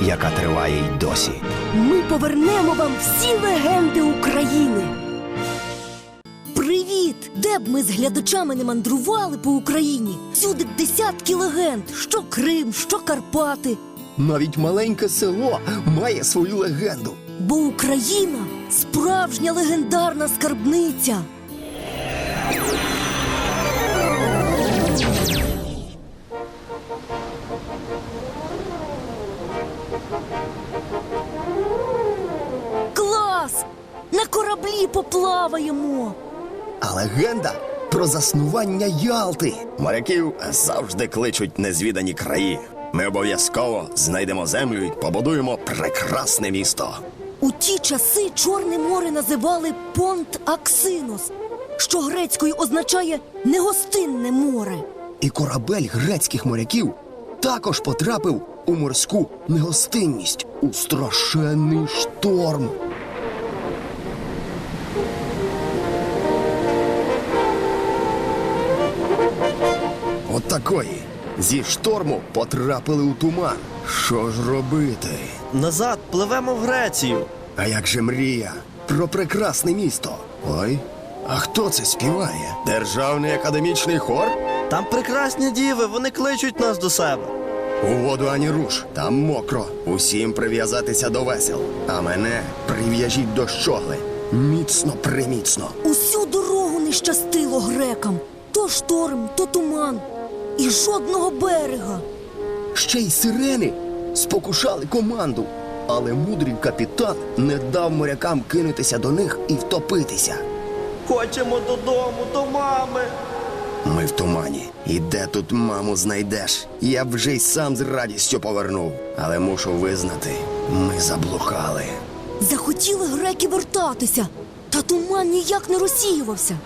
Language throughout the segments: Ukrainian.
яка триває й досі. Ми повернемо вам всі легенди України. Привіт! Де б ми з глядачами не мандрували по Україні? Всюди десятки легенд: що Крим, що Карпати. Навіть маленьке село має свою легенду. Бо Україна справжня легендарна скарбниця. Клас! На кораблі поплаваємо. А легенда про заснування Ялти. Моряків завжди кличуть незвідані краї. Ми обов'язково знайдемо землю і побудуємо прекрасне місто. У ті часи Чорне море називали Понт Аксинос, що грецькою означає негостинне море. І корабель грецьких моряків також потрапив у морську негостинність у страшенний шторм. От такої. Зі шторму потрапили у туман. Що ж робити? Назад пливемо в Грецію. А як же мрія про прекрасне місто? Ой, а хто це співає? Державний академічний хор? Там прекрасні діви, вони кличуть нас до себе. У воду ані руш, там мокро. Усім прив'язатися до весел. А мене прив'яжіть до щогли. Міцно приміцно. Усю дорогу не щастило грекам. То шторм, то туман. І жодного берега. Ще й сирени спокушали команду. Але мудрий капітан не дав морякам кинутися до них і втопитися. Хочемо додому, до мами. Ми в тумані. І де тут маму знайдеш? Я б вже й сам з радістю повернув. Але мушу визнати, ми заблукали. Захотіли греки вертатися, та туман ніяк не розсіювався.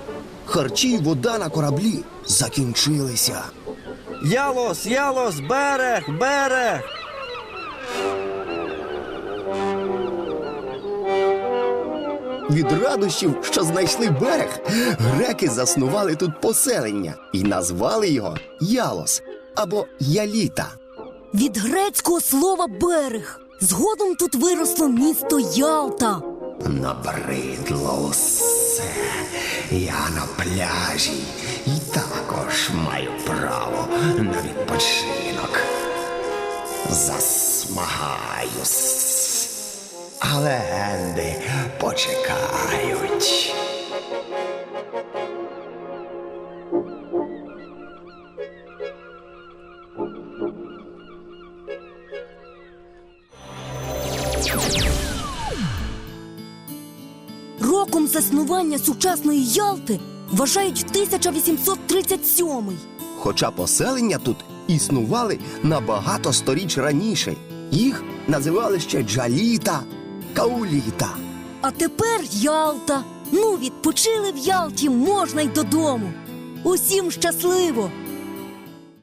Харчі й вода на кораблі закінчилися. Ялос, ялос, берег, берег. Від радощів, що знайшли берег, греки заснували тут поселення і назвали його Ялос або Яліта. Від грецького слова берег. Згодом тут виросло місто Ялта. Набридло усе. Я на пляжі і також маю право на відпочинок. Засмагаюсь. А легенди почекають. Роком заснування сучасної Ялти вважають 1837. Хоча поселення тут існували набагато сторіч раніше. Їх називали ще Джаліта, Кауліта. А тепер Ялта. Ну, відпочили в Ялті, можна й додому. Усім щасливо!